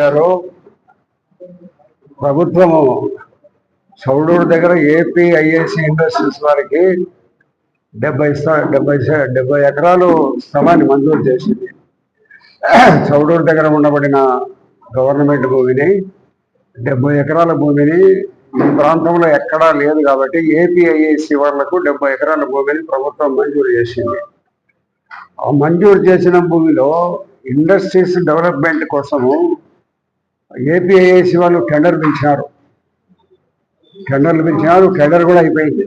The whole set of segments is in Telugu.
గారు ప్రభుత్వము చౌడూరు దగ్గర ఏపీ ఐఏసి ఇండస్ట్రీస్ వారికి డెబ్బై డెబ్బై డెబ్బై ఎకరాలు స్థలాన్ని మంజూరు చేసింది. చౌడూరు దగ్గర ఉండబడిన గవర్నమెంట్ భూమిని డెబ్బై ఎకరాల భూమిని ఈ ప్రాంతంలో ఎక్కడా లేదు కాబట్టి ఏపీఐఏసి వాళ్ళకు డెబ్బై ఎకరాల భూమిని ప్రభుత్వం మంజూరు చేసింది. ఆ మంజూరు చేసిన భూమిలో ఇండస్ట్రీస్ డెవలప్మెంట్ కోసము ఏపీఐఏసీ వాళ్ళు టెండర్ పెంచినారు టెండర్లు పిలిచినారు టెండర్ కూడా అయిపోయింది.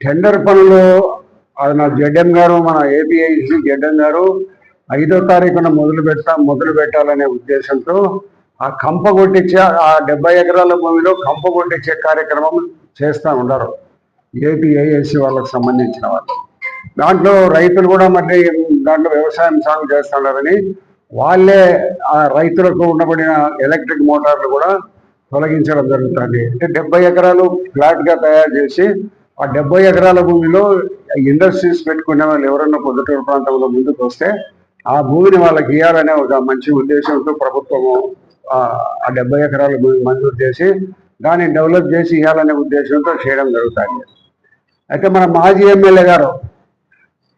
టెండర్ పనులు అది నా జడ్ఎం గారు మన ఏపీఐసి జడ్ఎం గారు ఐదో తారీఖున మొదలు పెట్టా మొదలు పెట్టాలనే ఉద్దేశంతో ఆ కంప కొట్టించే ఆ డెబ్బై ఎకరాల భూమిలో కంప కొట్టించే కార్యక్రమం చేస్తూ ఉన్నారు. ఏపీఐఎస్సి వాళ్ళకి సంబంధించిన వాళ్ళు. దాంట్లో రైతులు కూడా మళ్ళీ దాంట్లో వ్యవసాయం సాగు చేస్తున్నారని వాళ్ళే ఆ రైతులకు ఉండబడిన ఎలక్ట్రిక్ మోటార్లు కూడా తొలగించడం జరుగుతుంది. అంటే డెబ్బై ఎకరాలు ఫ్లాట్గా తయారు చేసి ఆ డెబ్బై ఎకరాల భూమిలో ఇండస్ట్రీస్ పెట్టుకునే వాళ్ళు ఎవరన్నా పొద్దుటూరు ప్రాంతంలో ముందుకు వస్తే ఆ భూమిని వాళ్ళకి ఇవ్వాలనే ఒక మంచి ఉద్దేశంతో ప్రభుత్వము ఆ ఆ డెబ్బై ఎకరాల భూమి మంజూరు చేసి దాన్ని డెవలప్ చేసి ఇవ్వాలనే ఉద్దేశంతో చేయడం జరుగుతుంది. అయితే మన మాజీ ఎమ్మెల్యే గారు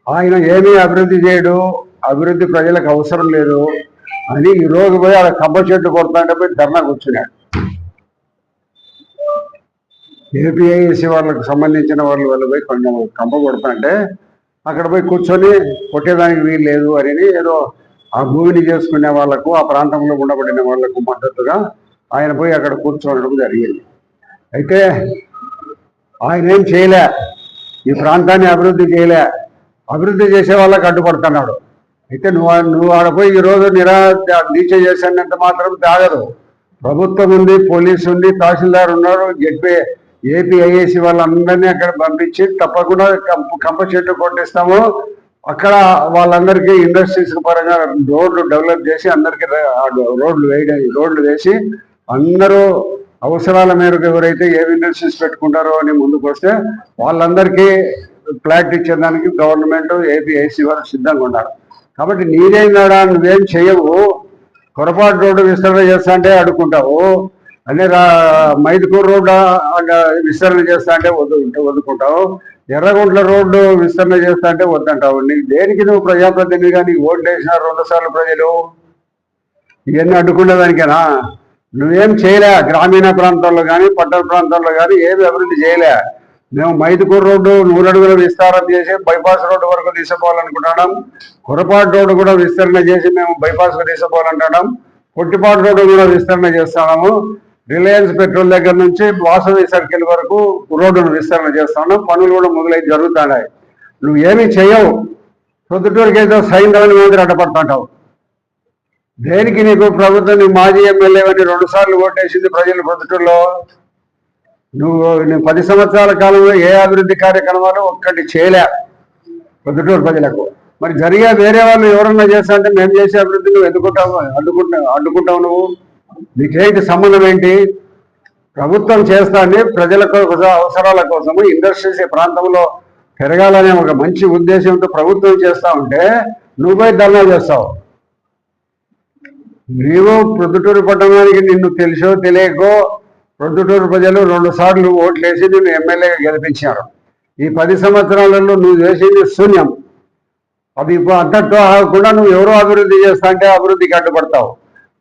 ఆయన ఏమీ అభివృద్ధి చేయడు అభివృద్ధి ప్రజలకు అవసరం లేదు అని ఈ రోజు పోయి ఆడ కబ్బ చెట్టు కొడతాంటే పోయి ధర్నా వచ్చినాడు ఏపీఐఎస్సి వాళ్ళకు సంబంధించిన వాళ్ళు వాళ్ళు పోయి కొంచెం కంప కొడతాంటే అక్కడ పోయి కూర్చొని కొట్టేదానికి వీలు లేదు అని ఏదో ఆ భూమిని చేసుకునే వాళ్ళకు ఆ ప్రాంతంలో ఉండబడిన వాళ్ళకు మద్దతుగా ఆయన పోయి అక్కడ కూర్చోవడం జరిగింది. అయితే ఆయన ఏం చేయలే ఈ ప్రాంతాన్ని అభివృద్ధి చేయలే. అభివృద్ధి చేసే వాళ్ళకి అడ్డుపడుతున్నాడు. అయితే నువ్వు నువ్వు ఆడ పోయి ఈరోజు నిరా దీక్ష చేశానంత మాత్రం తాగదు. ప్రభుత్వం ఉంది పోలీసు ఉంది తహసీల్దార్ ఉన్నారు జడ్పీ ఏపీ ఐఏసి వాళ్ళందరినీ అక్కడ పంపించి తప్పకుండా కంప కంప చెట్టు కొట్టిస్తాము. అక్కడ వాళ్ళందరికీ ఇండస్ట్రీస్ పరంగా రోడ్లు డెవలప్ చేసి అందరికీ రోడ్లు వేయడం రోడ్లు వేసి అందరూ అవసరాల మేరకు ఎవరైతే ఏ ఇండస్ట్రీస్ పెట్టుకుంటారో అని ముందుకు వస్తే వాళ్ళందరికీ ఫ్లాట్ ఇచ్చేదానికి గవర్నమెంట్ ఏపీఐసి వాళ్ళు సిద్ధంగా ఉన్నారు. కాబట్టి నీదేందాడా నువ్వేం చేయవు. పొరపాటు రోడ్డు విస్తరణ చేస్తా అంటే అడుక్కుంటావు. అదే రా మైదుకూరు రోడ్డు విస్తరణ చేస్తా అంటే వద్దు వద్దుకుంటావు ఎర్రగుంట్ల రోడ్డు విస్తరణ చేస్తా అంటే వద్దంటావు. నీకు దేనికి నువ్వు ప్రజాప్రతినిధిగా నీకు ఓట్లు వేసిన రెండు సార్లు ప్రజలు? ఇవన్నీ అడ్డుకునేదానికేనా నువ్వేం చేయలే గ్రామీణ ప్రాంతాల్లో కానీ పట్టణ ప్రాంతాల్లో కానీ ఏమి అభివృద్ధి చేయలే. మేము మైదుకూరు రోడ్డు నూరడుగుల విస్తారం చేసి బైపాస్ రోడ్డు వరకు తీసుకోవాలనుకుంటున్నాం కొరపాటు రోడ్డు కూడా విస్తరణ చేసి మేము బైపాస్ తీసుకోవాలంటున్నాం పొట్టిపాటు రోడ్డు కూడా విస్తరణ చేస్తున్నాము. రిలయన్స్ పెట్రోల్ దగ్గర నుంచి వాసవి సర్కిల్ వరకు రోడ్డును విస్తరణ చేస్తున్నాం. పనులు కూడా మొదలై జరుగుతున్నాయి. నువ్వు ఏమీ చేయవు. ప్రొద్దుటూరుకి ఏదో సైంధవని మాదిరి అడ్డపడుతుంటావు. దేనికి నీకు ప్రభుత్వం మాజీ ఎమ్మెల్యే అని రెండు సార్లు ఓటేసింది ప్రజలు ప్రొద్దుటూరులో నువ్వు నేను పది సంవత్సరాల కాలంలో ఏ అభివృద్ధి కార్యక్రమాలు ఒక్కటి చేయలే. ప్రొద్దుటూరు ప్రజలకు. మరి జరిగే వేరే వాళ్ళు ఎవరన్నా చేస్తా అంటే మేము చేసే అభివృద్ధి నువ్వు ఎదుకుంటావు అడ్డుకుంటావు అడ్డుకుంటావు నువ్వు. నీకేంటి సంబంధం ఏంటి? ప్రభుత్వం చేస్తాన్ని ప్రజల అవసరాల కోసము ఇండస్ట్రీస్ ఈ ప్రాంతంలో పెరగాలనే ఒక మంచి ఉద్దేశంతో ప్రభుత్వం చేస్తా ఉంటే నువ్వే ధర్నా చేస్తావు. నీవు ప్రొద్దుటూరు పట్టణానికి నిన్ను తెలుసో తెలియకో ప్రొద్దుటూరు ప్రజలు రెండు సార్లు ఓట్లేసి నిన్ను ఎమ్మెల్యేగా గెలిపించారు. ఈ పది సంవత్సరాలలో నువ్వు చేసింది శూన్యం. అది ఇప్పుడు అంతటితో ఆగకుండా నువ్వు ఎవరో అభివృద్ధి చేస్తా అంటే అభివృద్ధికి అడ్డుపడతావు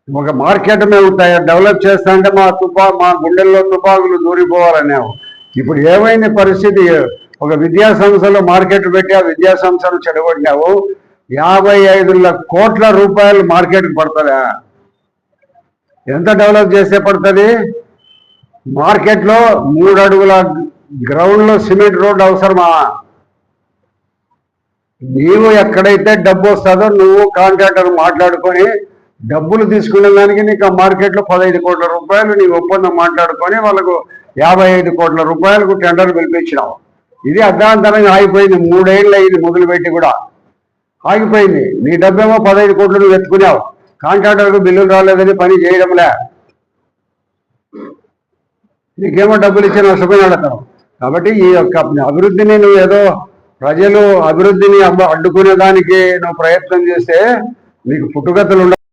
ఒక మార్కెట్ మేము ఉంటాయి డెవలప్ చేస్తా అంటే మా తుపా మా గుండెల్లో తుపాకులు దూరిపోవాలనేవు. ఇప్పుడు ఏమైంది పరిస్థితి? ఒక విద్యా సంస్థలో మార్కెట్ పెట్టి ఆ విద్యా సంస్థను చెడగొట్టినావు. యాభై ఐదు కోట్ల రూపాయలు మార్కెట్కి పడుతుందా? ఎంత డెవలప్ చేస్తే పడుతుంది? మార్కెట్లో మూడు అడుగుల గ్రౌండ్లో సిమెంట్ రోడ్ అవసరమా? నీవు ఎక్కడైతే డబ్బు వస్తుందో నువ్వు కాంట్రాక్టర్ మాట్లాడుకొని డబ్బులు తీసుకునే దానికి నీకు ఆ మార్కెట్లో పదహైదు కోట్ల రూపాయలు నీ ఒప్పందం మాట్లాడుకొని వాళ్ళకు యాభై ఐదు కోట్ల రూపాయలకు టెండర్ పిలిపించినావు. ఇది అర్ధాంతరంగా ఆగిపోయింది. మూడేళ్ళు అయింది మొదలుపెట్టి కూడా. ఆగిపోయింది. నీ డబ్బేమో పదహైదు కోట్లు నువ్వు ఎత్తుకున్నావు. కాంట్రాక్టర్కు బిల్లులు రాలేదని పని చేయడంలే. నీకేమో డబ్బులు ఇచ్చిన సుఖం అడతావు కాబట్టి ఈ యొక్క అభివృద్ధిని నువ్వు ఏదో ప్రజలు అభివృద్ధిని అడ్డుకునే దానికి నువ్వు ప్రయత్నం చేస్తే నీకు పుట్టుగతులు